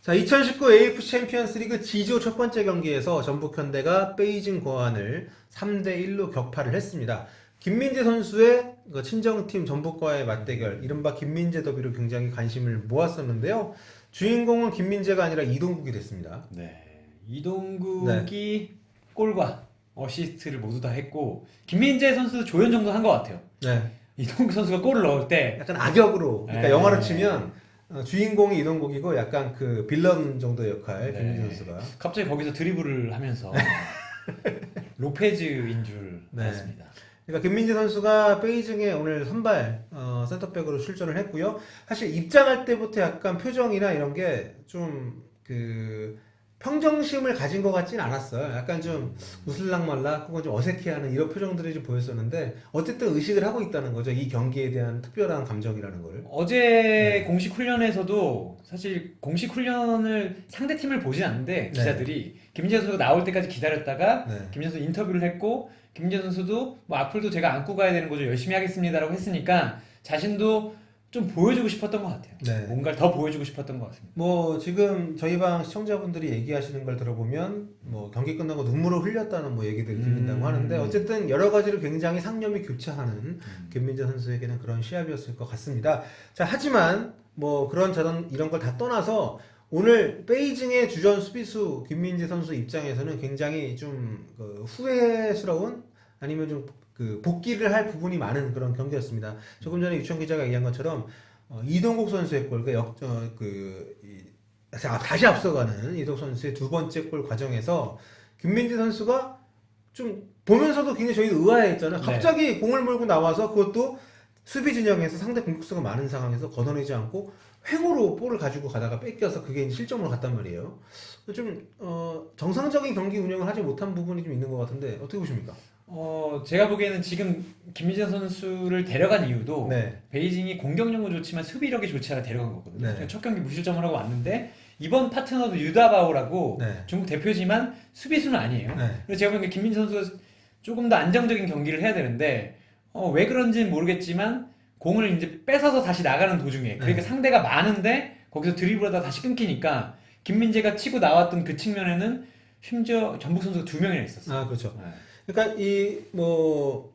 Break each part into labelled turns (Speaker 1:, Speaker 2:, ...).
Speaker 1: 자, 2019 AF 챔피언스 리그 G조 첫 번째 경기에서 전북 현대가 베이징 고안을 3대 1로 격파를 했습니다. 김민재 선수의 그 친정팀 전북과의 맞대결, 이른바 김민재 더비로 굉장히 관심을 모았었는데요. 주인공은 김민재가 아니라 이동국이 됐습니다.
Speaker 2: 네. 이동국이 골과 어시스트를 모두 다 했고 김민재 선수 조연 정도 한 것 같아요.
Speaker 1: 네.
Speaker 2: 이동국 선수가 골을 넣을 때
Speaker 1: 약간 악역으로, 그러니까
Speaker 2: 네.
Speaker 1: 영화로 치면 어, 주인공이 이동국이고 약간 그 빌런 정도의 역할,
Speaker 2: 네.
Speaker 1: 김민재 선수가.
Speaker 2: 갑자기 거기서 드리블을 하면서 로페즈인 줄
Speaker 1: 네.
Speaker 2: 알았습니다.
Speaker 1: 그러니까 김민재 선수가 베이징에 오늘 선발 어, 센터백으로 출전을 했고요. 사실 입장할 때부터 약간 표정이나 이런 게 좀그 평정심을 가진 것 같진 않았어요. 약간 좀 웃을랑말라 혹은 좀 어색해하는 이런 표정들이 좀 보였었는데 어쨌든 의식을 하고 있다는 거죠. 이 경기에 대한 특별한 감정이라는 거를.
Speaker 2: 어제
Speaker 1: 네.
Speaker 2: 공식 훈련에서도 사실 공식 훈련을 상대 팀을 보진 않는데 기자들이 김민재 선수가 나올 때까지 기다렸다가
Speaker 1: 네.
Speaker 2: 김민재 선수 인터뷰를 했고 김민재 선수도 뭐 악플도 제가 안고 가야 되는 거죠 열심히 하겠습니다라고 했으니까 자신도 좀 보여주고 싶었던 것 같아요.
Speaker 1: 네.
Speaker 2: 뭔가를 더 보여주고 싶었던 것 같습니다.
Speaker 1: 뭐 지금 저희 방 시청자분들이 얘기하시는 걸 들어보면 뭐 경기 끝나고 눈물을 흘렸다는 뭐 얘기들이 들린다고
Speaker 2: 음.
Speaker 1: 하는데 어쨌든 여러 가지로 굉장히 상념이 교차하는 김민재 선수에게는 그런 시합이었을 것 같습니다. 자 하지만 뭐 그런 저런 이런 걸 다 떠나서 오늘 베이징의 주전 수비수 김민재 선수 입장에서는 굉장히 좀 그 후회스러운 아니면 좀 그 복귀를 할 부분이 많은 그런 경기였습니다. 조금 전에 유청 기자가 얘기한 것처럼 어, 이동국 선수의 골, 그 역, 어, 그, 이, 아, 다시 앞서가는 이동국 선수의 두 번째 골 과정에서 김민재 선수가 좀 보면서도 굉장히 저희 의아해했잖아요.
Speaker 2: 네.
Speaker 1: 갑자기 공을 몰고 나와서 그것도 수비 진영에서 상대 공격수가 많은 상황에서 걷어내지 않고 횡으로 볼을 가지고 가다가 뺏겨서 그게 실점으로 갔단 말이에요. 좀 어, 정상적인 경기 운영을 하지 못한 부분이 좀 있는 것 같은데 어떻게 보십니까?
Speaker 2: 어 제가 보기에는 지금 김민재 선수를 데려간 이유도
Speaker 1: 네.
Speaker 2: 베이징이 공격력은 좋지만 수비력이 좋지 않아 데려간 거거든요.
Speaker 1: 네.
Speaker 2: 첫 경기 무실점을 하고 왔는데 이번 파트너도 유다바오라고
Speaker 1: 네.
Speaker 2: 중국 대표지만 수비수는 아니에요.
Speaker 1: 네.
Speaker 2: 그래서 제가 보기엔 김민재 선수가 조금 더 안정적인 경기를 해야 되는데 어, 왜 그런지는 모르겠지만 공을 이제 뺏어서 다시 나가는 도중에 그러니까
Speaker 1: 네.
Speaker 2: 상대가 많은데 거기서 드리블하다 다시 끊기니까 김민재가 치고 나왔던 그 측면에는 심지어 전북 선수가 두 명이나 있었어요.
Speaker 1: 아 그렇죠.
Speaker 2: 네.
Speaker 1: 그러니까 이 뭐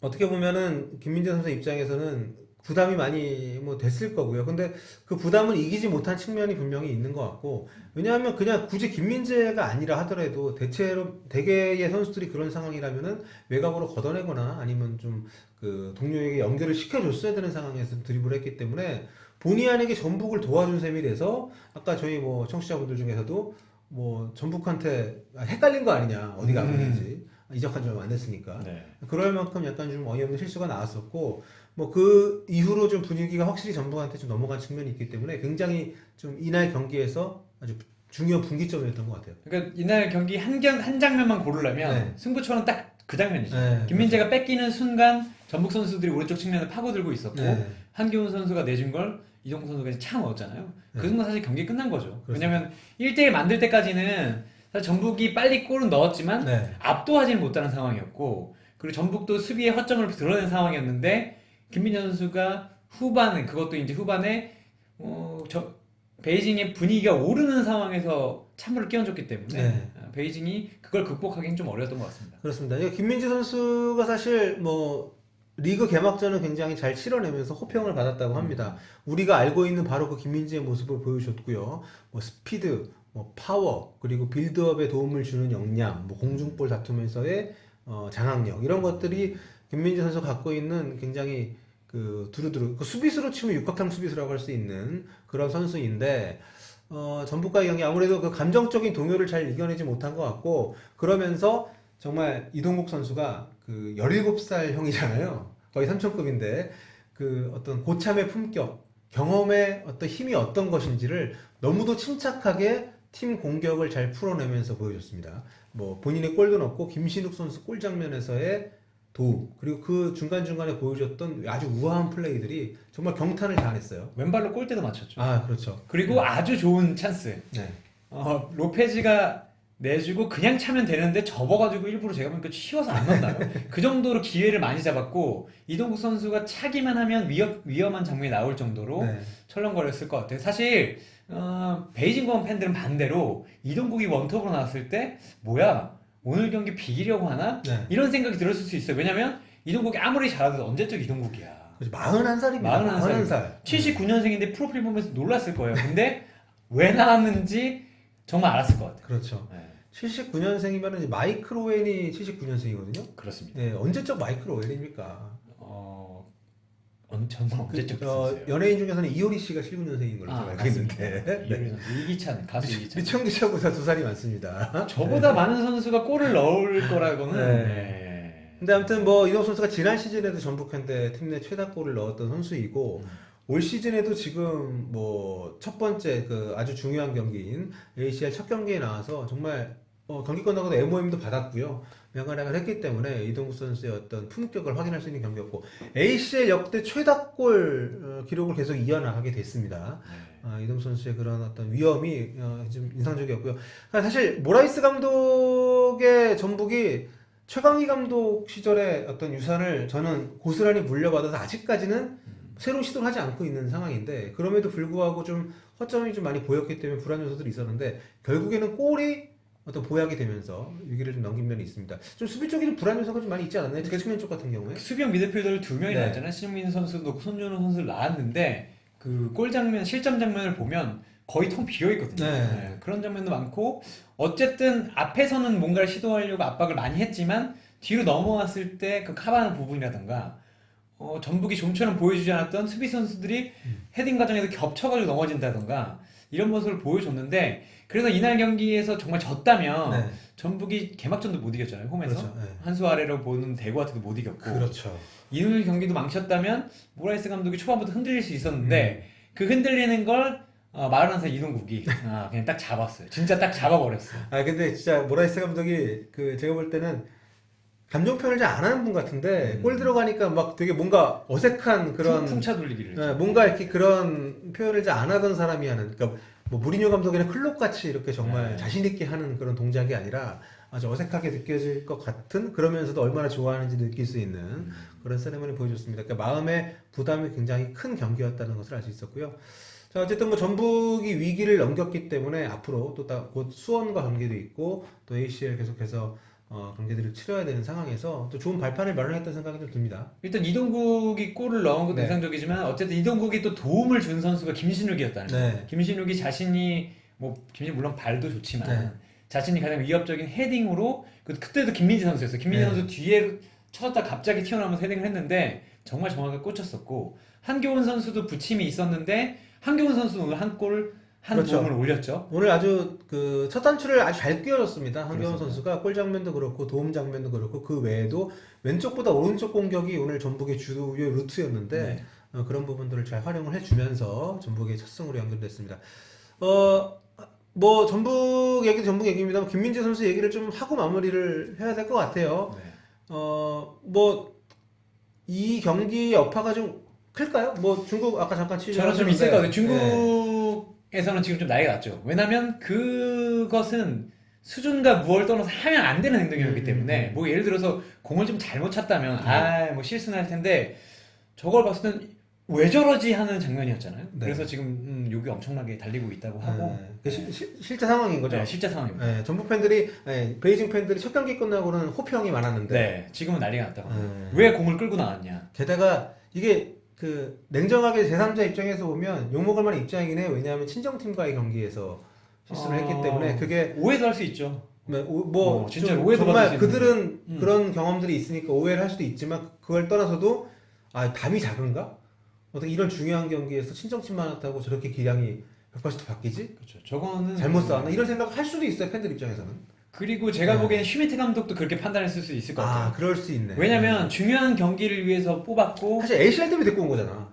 Speaker 1: 어떻게 보면은 김민재 선수 입장에서는 부담이 많이 뭐 됐을 거고요. 근데 그 부담을 이기지 못한 측면이 분명히 있는 것 같고 왜냐하면 그냥 굳이 김민재가 아니라 하더라도 대체로 대개의 선수들이 그런 상황이라면은 외곽으로 걷어내거나 아니면 좀 그 동료에게 연결을 시켜줬어야 되는 상황에서 드리블을 했기 때문에 본의 아니게 전북을 도와준 셈이 돼서 아까 저희 뭐 청취자분들 중에서도 뭐 전북한테 헷갈린 거 아니냐 어디가
Speaker 2: 음.
Speaker 1: 아픈지 이적한 지 얼마 안 됐으니까
Speaker 2: 네.
Speaker 1: 그럴 만큼 약간 좀 어이없는 실수가 나왔었고 뭐 그 이후로 좀 분위기가 확실히 전북한테 좀 넘어간 측면이 있기 때문에 굉장히 좀 이날 경기에서 아주 중요한 분기점이었던 것 같아요.
Speaker 2: 그러니까 이날 경기 한, 경, 한 장면만 고르려면
Speaker 1: 네.
Speaker 2: 승부처는 딱그 장면이죠.
Speaker 1: 네,
Speaker 2: 김민재가 뺏기는 순간 전북 선수들이 오른쪽 측면을 파고들고 있었고
Speaker 1: 네.
Speaker 2: 한기훈 선수가 내준 걸 이동국 선수가 차 넣었잖아요. 그
Speaker 1: 네.
Speaker 2: 순간 사실 경기 끝난 거죠.
Speaker 1: 그렇습니다.
Speaker 2: 왜냐면 1대1 만들 때까지는 사실 전북이 빨리 골은 넣었지만
Speaker 1: 네.
Speaker 2: 압도하지는 못하는 상황이었고 그리고 전북도 수비의 허점을 드러낸 상황이었는데 김민재 선수가 후반에 그것도 이제 후반에 어, 저 베이징의 분위기가 오르는 상황에서 찬물을 끼얹었기 때문에
Speaker 1: 네.
Speaker 2: 어, 베이징이 그걸 극복하기는 좀 어려웠던 것 같습니다.
Speaker 1: 그렇습니다. 이 김민재 선수가 사실 뭐 리그 개막전을 굉장히 잘 치러내면서 호평을 받았다고 합니다. 우리가 알고 있는 바로 그 김민재의 모습을 보여줬고요. 뭐 스피드, 뭐 파워, 그리고 빌드업에 도움을 주는 역량, 뭐 공중볼 다투면서의 어, 장악력 이런 것들이 김민재 선수 갖고 있는 굉장히 그 두루두루 그 수비수로 치면 육각형 수비수라고 할 수 있는 그런 선수인데 어, 전북과의 경기 아무래도 그 감정적인 동요를 잘 이겨내지 못한 것 같고 그러면서 정말 이동국 선수가 그 17살 형이잖아요. 거의 삼촌급인데 그 어떤 고참의 품격, 경험의 어떤 힘이 어떤 것인지를 너무도 침착하게 팀 공격을 잘 풀어내면서 보여줬습니다. 뭐 본인의 골도 넣고 김신욱 선수 골 장면에서의 도움 그리고 그 중간 중간에 보여줬던 아주 우아한 플레이들이 정말 경탄을 자아냈어요.
Speaker 2: 왼발로 골대도 맞췄죠.
Speaker 1: 아 그렇죠.
Speaker 2: 그리고 아주 좋은 찬스.
Speaker 1: 네.
Speaker 2: 어, 로페즈가 내주고 그냥 차면 되는데 접어가지고 일부러 제가 보니까 치워서 안 넣나요? 그 정도로 기회를 많이 잡았고 이동국 선수가 차기만 하면 위험, 위험한 장면이 나올 정도로
Speaker 1: 네.
Speaker 2: 철렁거렸을 것 같아요. 사실 어, 베이징 공항 팬들은 반대로 이동국이 원톱으로 나왔을 때 뭐야 오늘 경기 비기려고 하나
Speaker 1: 네.
Speaker 2: 이런 생각이 들었을 수 있어요. 왜냐면 이동국이 아무리 잘하도 언제적 이동국이야.
Speaker 1: 41살입니다.
Speaker 2: 41
Speaker 1: 41살.
Speaker 2: 79년생인데 프로필 보면서 놀랐을 거예요. 근데 왜 나왔는지 정말 알았을 것 같아요.
Speaker 1: 그렇죠.
Speaker 2: 네,
Speaker 1: 79년생이면 마이클 오웬이 79년생이거든요.
Speaker 2: 그렇습니다.
Speaker 1: 네, 언제적 마이클 오웬입니까?
Speaker 2: 어, 언, 언제적
Speaker 1: 그, 어,
Speaker 2: 있었어요.
Speaker 1: 연예인 중에서는 이효리 씨가 79년생인 걸로 제가 알고 있는데. 네.
Speaker 2: 이효리 선수, 이기찬 가수 이기찬.
Speaker 1: 미청기 씨보다 두 살이 많습니다.
Speaker 2: 저보다 많은 선수가 골을 넣을 거라고는.
Speaker 1: 네.
Speaker 2: 네.
Speaker 1: 근데 아무튼 뭐 이동 선수가 지난 시즌에도 전북한테 팀내 최다 골을 넣었던 선수이고
Speaker 2: 음.
Speaker 1: 올 시즌에도 지금 뭐 첫 번째 그 아주 중요한 경기인 ACL 첫 경기에 나와서 정말 어, 경기 끝나고도 MOM도 받았고요. 명활약을 했기 때문에 이동국 선수의 어떤 품격을 확인할 수 있는 경기였고 ACL 역대 최다골 어, 기록을 계속 이어나가게 됐습니다.
Speaker 2: 네.
Speaker 1: 아, 이동 선수의 그런 어떤 위험이 어, 좀 인상적이었고요. 아, 사실 모라이스 감독의 전북이 최강희 감독 시절의 어떤 유산을 저는 고스란히 물려받아서 아직까지는 새로운 시도를 하지 않고 있는 상황인데 그럼에도 불구하고 좀 허점이 좀 많이 보였기 때문에 불안 요소들이 있었는데 결국에는 골이 어떤 보약이 되면서 위기를 좀 넘긴 면이 있습니다. 좀 수비 쪽에 좀 불안 요소가 좀 많이 있지 않았나요? 특히 측면 쪽 같은 경우에.
Speaker 2: 수비형 미드필더를 두 명이
Speaker 1: 네.
Speaker 2: 나왔잖아요. 신민 선수도 그렇고 손준호 선수를 나왔는데 그 골 장면, 실점 장면을 보면 거의 텅 비어 있거든요.
Speaker 1: 네.
Speaker 2: 그런 장면도 많고 어쨌든 앞에서는 뭔가를 시도하려고 압박을 많이 했지만 뒤로 넘어왔을 때 그 카바하는 부분이라던가 어, 전북이 좀처럼 보여주지 않았던 수비 선수들이
Speaker 1: 음.
Speaker 2: 헤딩 과정에서 겹쳐가지고 넘어진다던가 이런 모습을 보여줬는데 그래서 이날 경기에서 정말 졌다면
Speaker 1: 네.
Speaker 2: 전북이 개막전도 못 이겼잖아요 홈에서
Speaker 1: 그렇죠. 네.
Speaker 2: 한수 아래로 보는 대구한테도 못 이겼고
Speaker 1: 그렇죠.
Speaker 2: 이늘 경기도 망쳤다면 모라이스 감독이 초반부터 흔들릴 수 있었는데
Speaker 1: 음.
Speaker 2: 그 흔들리는 걸 어, 41살 이동국이 아, 그냥 딱 잡았어요. 진짜 딱 잡아버렸어요.
Speaker 1: 아 근데 진짜 모라이스 감독이 그 제가 볼 때는 감정 표현을 잘 안 하는 분 같은데
Speaker 2: 음.
Speaker 1: 골 들어가니까 막 되게 뭔가 어색한 그런
Speaker 2: 풍, 차 돌리기를.
Speaker 1: 네, 뭔가 이렇게 그런 표현을 잘 안 하던 사람이 하는 그러니까 뭐 무리뉴 감독이나 클롭 같이 이렇게 정말
Speaker 2: 네.
Speaker 1: 자신 있게 하는 그런 동작이 아니라 아주 어색하게 느껴질 것 같은 그러면서도 얼마나 좋아하는지 느낄 수 있는
Speaker 2: 음.
Speaker 1: 그런 세레머니 보여줬습니다. 그러니까 마음의 부담이 굉장히 큰 경기였다는 것을 알 수 있었고요. 자 어쨌든 뭐 전북이 위기를 넘겼기 때문에 앞으로 또 곧 수원과 경기도 있고 또 ACL 계속해서 어, 경기들을 치러야 되는 상황에서 또 좋은 발판을 마련했다는 생각이 좀 듭니다.
Speaker 2: 일단 이동국이 골을 넣은 것도
Speaker 1: 네.
Speaker 2: 인상적이지만 어쨌든 이동국이 또 도움을 준 선수가 김신욱이었다는 거예요.
Speaker 1: 네.
Speaker 2: 김신욱이 자신이 뭐 김신욱 물론 발도 좋지만
Speaker 1: 네.
Speaker 2: 자신이 가장 위협적인 헤딩으로 그- 그때도 김민지 선수였어요. 김민지
Speaker 1: 네.
Speaker 2: 선수 뒤에 쳤다 갑자기 튀어나오면서 헤딩을 했는데 정말 정확하게 꽂혔었고 한교훈 선수도 부침이 있었는데 한교훈 선수는 오늘 한골 한
Speaker 1: 그렇죠.
Speaker 2: 도움을 올렸죠.
Speaker 1: 오늘 아주 그 첫 단추를 아주 잘 끼워줬습니다.
Speaker 2: 그렇습니다.
Speaker 1: 선수가 골 장면도 그렇고 도움 장면도 그렇고 그 외에도 왼쪽보다 오른쪽 공격이 오늘 전북의 주요의 루트였는데
Speaker 2: 네.
Speaker 1: 어, 그런 부분들을 잘 활용을 해주면서 전북의 첫 승으로 연결됐습니다. 어, 뭐 전북 얘기 전북 얘기입니다. 김민재 선수 얘기를 좀 하고 마무리를 해야 될 것 같아요.
Speaker 2: 네.
Speaker 1: 어, 뭐 이 경기 여파가 좀 클까요? 뭐 중국 아까 잠깐 취재
Speaker 2: 저는 좀 있을 것 같아요.
Speaker 1: 네.
Speaker 2: 중국 에서는 지금 좀 나이가 났죠. 왜냐면 그것은 수준과 무엇을 떠나서 하면 안 되는 행동이었기
Speaker 1: 음,
Speaker 2: 때문에
Speaker 1: 음.
Speaker 2: 뭐 예를 들어서 공을 좀 잘못 찼다면
Speaker 1: 네.
Speaker 2: 아뭐 실수는 할 텐데 저걸 봤을 땐 왜 저러지 하는 장면이었잖아요.
Speaker 1: 네.
Speaker 2: 그래서 지금 음, 욕이 엄청나게 달리고 있다고 하고
Speaker 1: 네. 그 시- 시- 실제 상황인 거죠.
Speaker 2: 네, 실제 상황입니다.
Speaker 1: 네, 전북 팬들이 네, 베이징 팬들이 첫 경기 끝나고는 호평이 많았는데
Speaker 2: 네, 지금은 난리가 났다고.
Speaker 1: 네.
Speaker 2: 왜 공을 끌고 나왔냐?
Speaker 1: 게다가 이게 그 냉정하게 제3자 입장에서 보면 욕먹을 만한 입장이긴 해요. 왜냐하면 친정팀과의 경기에서 실수를 했기
Speaker 2: 아,
Speaker 1: 때문에 그게
Speaker 2: 오해도 할 수 있죠.
Speaker 1: 뭐, 오- 뭐
Speaker 2: 어, 진짜
Speaker 1: 좀
Speaker 2: 오해도
Speaker 1: 정말 그들은
Speaker 2: 음.
Speaker 1: 그런 경험들이 있으니까 오해를 할 수도 있지만 그걸 떠나서도 아 담이 작은가? 어떻게 이런 중요한 경기에서 친정팀만 왔다고 저렇게 기량이 180도 바뀌지?
Speaker 2: 그렇죠. 저거는
Speaker 1: 잘못 싸웠나? 이런 생각을 할 수도 있어요 팬들 입장에서는.
Speaker 2: 그리고 제가
Speaker 1: 네.
Speaker 2: 보기에는 슈미트 감독도 그렇게 판단했을 수 있을 것 같아요.
Speaker 1: 아 그럴 수 있네.
Speaker 2: 왜냐면 중요한 경기를 위해서 뽑았고
Speaker 1: 사실 ACL 때문에 데리고 온 거잖아.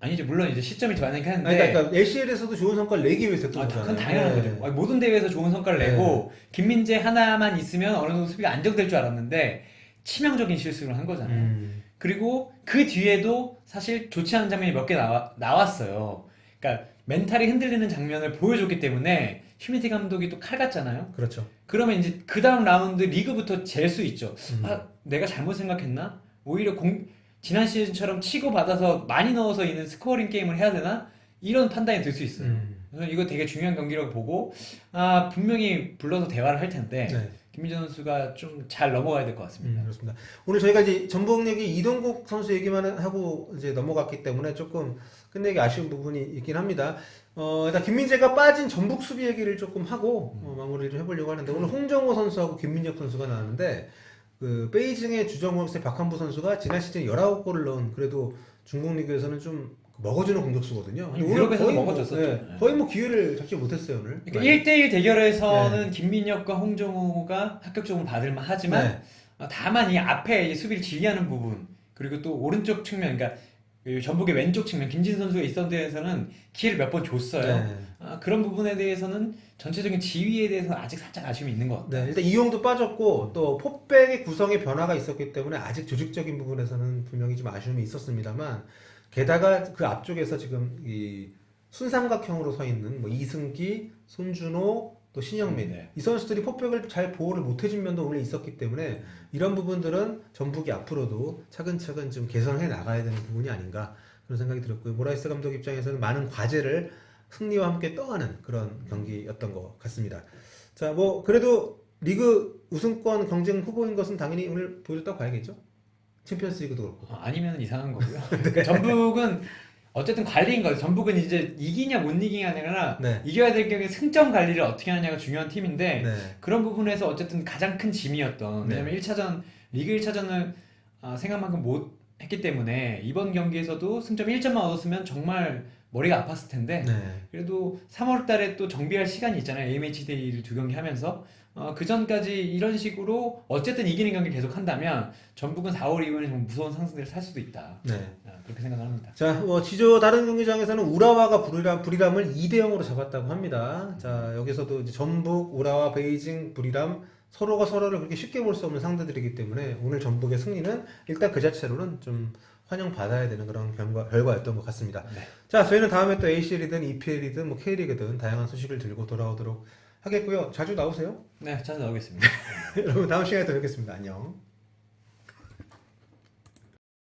Speaker 2: 아니죠 물론 이제 시점이 많긴
Speaker 1: 아니,
Speaker 2: 한데
Speaker 1: 그러니까 LCL에서도 좋은 성과를 내기 위해서 데리고
Speaker 2: 아,
Speaker 1: 거잖아.
Speaker 2: 그건 당연한
Speaker 1: 네.
Speaker 2: 거죠. 아니, 모든 대회에서 좋은 성과를
Speaker 1: 네.
Speaker 2: 내고 김민재 하나만 있으면 어느 정도 수비가 안정될 줄 알았는데 치명적인 실수를 한 거잖아요.
Speaker 1: 음.
Speaker 2: 그리고 그 뒤에도 사실 좋지 않은 장면이 몇 개 나왔어요. 그러니까 멘탈이 흔들리는 장면을 보여줬기 때문에 슈미티 감독이 또 칼 같잖아요.
Speaker 1: 그렇죠.
Speaker 2: 그러면 이제 그 다음 라운드 리그부터 잴 수 있죠.
Speaker 1: 음.
Speaker 2: 아, 내가 잘못 생각했나? 오히려 공, 지난 시즌처럼 치고 받아서 많이 넣어서 있는 스코어링 게임을 해야 되나? 이런 판단이 들 수 있어요.
Speaker 1: 음.
Speaker 2: 그래서 이거 되게 중요한 경기라고 보고 아 분명히 불러서 대화를 할 텐데
Speaker 1: 네.
Speaker 2: 김민재 선수가 좀 잘 넘어가야 될것
Speaker 1: 음,
Speaker 2: 같습니다.
Speaker 1: 그렇습니다. 오늘 저희가 이제 전북력이 이동국 선수 얘기만 하고 이제 넘어갔기 때문에 조금 끝내기 아쉬운 부분이 있긴 합니다. 어, 일단 김민재가 빠진 전북 수비 얘기를 조금 하고 어, 마무리를 좀 해보려고 하는데 오늘 홍정호 선수하고 김민혁 선수가 나왔는데 그 베이징의 주정호세 박한부 선수가 지난 시즌 19골을 넣은 그래도 중국 리그에서는 좀 먹어주는 공격수거든요.
Speaker 2: 아니, 유럽에서도
Speaker 1: 거의 뭐,
Speaker 2: 먹어줬었죠.
Speaker 1: 네,
Speaker 2: 네.
Speaker 1: 거의 뭐 기회를 잡지 못했어요 오늘.
Speaker 2: 그러니까 1대1 대결에서는
Speaker 1: 네.
Speaker 2: 김민혁과 홍정호가 합격적으로 받을만 하지만
Speaker 1: 네.
Speaker 2: 어, 다만 이 앞에 수비를 지휘하는 부분 그리고 또 오른쪽 측면 그러니까 그 전북의 왼쪽 측면 김진 선수가 있었던 데에서는 기회를 몇 번 줬어요.
Speaker 1: 네.
Speaker 2: 아, 그런 부분에 대해서는 전체적인 지휘에 대해서 아직 살짝 아쉬움이 있는 것 같아요.
Speaker 1: 네, 일단 이용도 빠졌고 또 포백의 구성에 변화가 있었기 때문에 아직 조직적인 부분에서는 분명히 좀 아쉬움이 있었습니다만 게다가 그 앞쪽에서 지금 이 순삼각형으로 서 있는 뭐 이승기, 손준호, 또 신영민
Speaker 2: 네.
Speaker 1: 이 선수들이 포백을 잘 보호를 못 해준 면도 오늘 있었기 때문에 이런 부분들은 전북이 앞으로도 차근차근 좀 개선해 나가야 되는 부분이 아닌가 그런 생각이 들었고요. 모라이스 감독 입장에서는 많은 과제를 승리와 함께 떠하는 그런 경기였던 것 같습니다. 자, 뭐 그래도 리그 우승권 경쟁 후보인 것은 당연히 오늘 보여줬다고 봐야겠죠. 챔피언스리그도 그렇고.
Speaker 2: 어, 아니면 이상한 거고요.
Speaker 1: 네.
Speaker 2: 전북은 어쨌든 관리인 거죠. 전북은 이제 이기냐 못 이기냐 아니라
Speaker 1: 네.
Speaker 2: 이겨야 될 경우에 승점 관리를 어떻게 하냐가 중요한 팀인데
Speaker 1: 네.
Speaker 2: 그런 부분에서 어쨌든 가장 큰 짐이었던
Speaker 1: 네.
Speaker 2: 왜냐면 1차전 리그 1차전을 생각만큼 못 했기 때문에 이번 경기에서도 승점 1점만 얻었으면 정말 머리가 아팠을 텐데
Speaker 1: 네.
Speaker 2: 그래도 3월 달에 또 정비할 시간이 있잖아요. AMH 데이를 두 경기 하면서 어, 그 전까지 이런 식으로 어쨌든 이기는 경기 계속 한다면 전북은 4월 이후에는 좀 무서운 상승세를 살 수도 있다.
Speaker 1: 네.
Speaker 2: 아, 그렇게 생각을 합니다.
Speaker 1: 자, 뭐 지조 다른 경기장에서는 우라와가 부리람, 부리람을 2대 0으로 잡았다고 합니다. 자, 여기서도 이제 전북, 우라와, 베이징, 부리람 서로가 서로를 그렇게 쉽게 볼 수 없는 상대들이기 때문에 오늘 전북의 승리는 일단 그 자체로는 좀 환영받아야 되는 그런 결과, 결과였던 것 같습니다.
Speaker 2: 네.
Speaker 1: 자, 저희는 다음에 또 ACL이든 EPL이든 뭐 K리그든 다양한 소식을 들고 돌아오도록 하겠고요. 자주 나오세요.
Speaker 2: 네, 자주 나오겠습니다.
Speaker 1: 여러분 다음 시간에 또 뵙겠습니다. 안녕.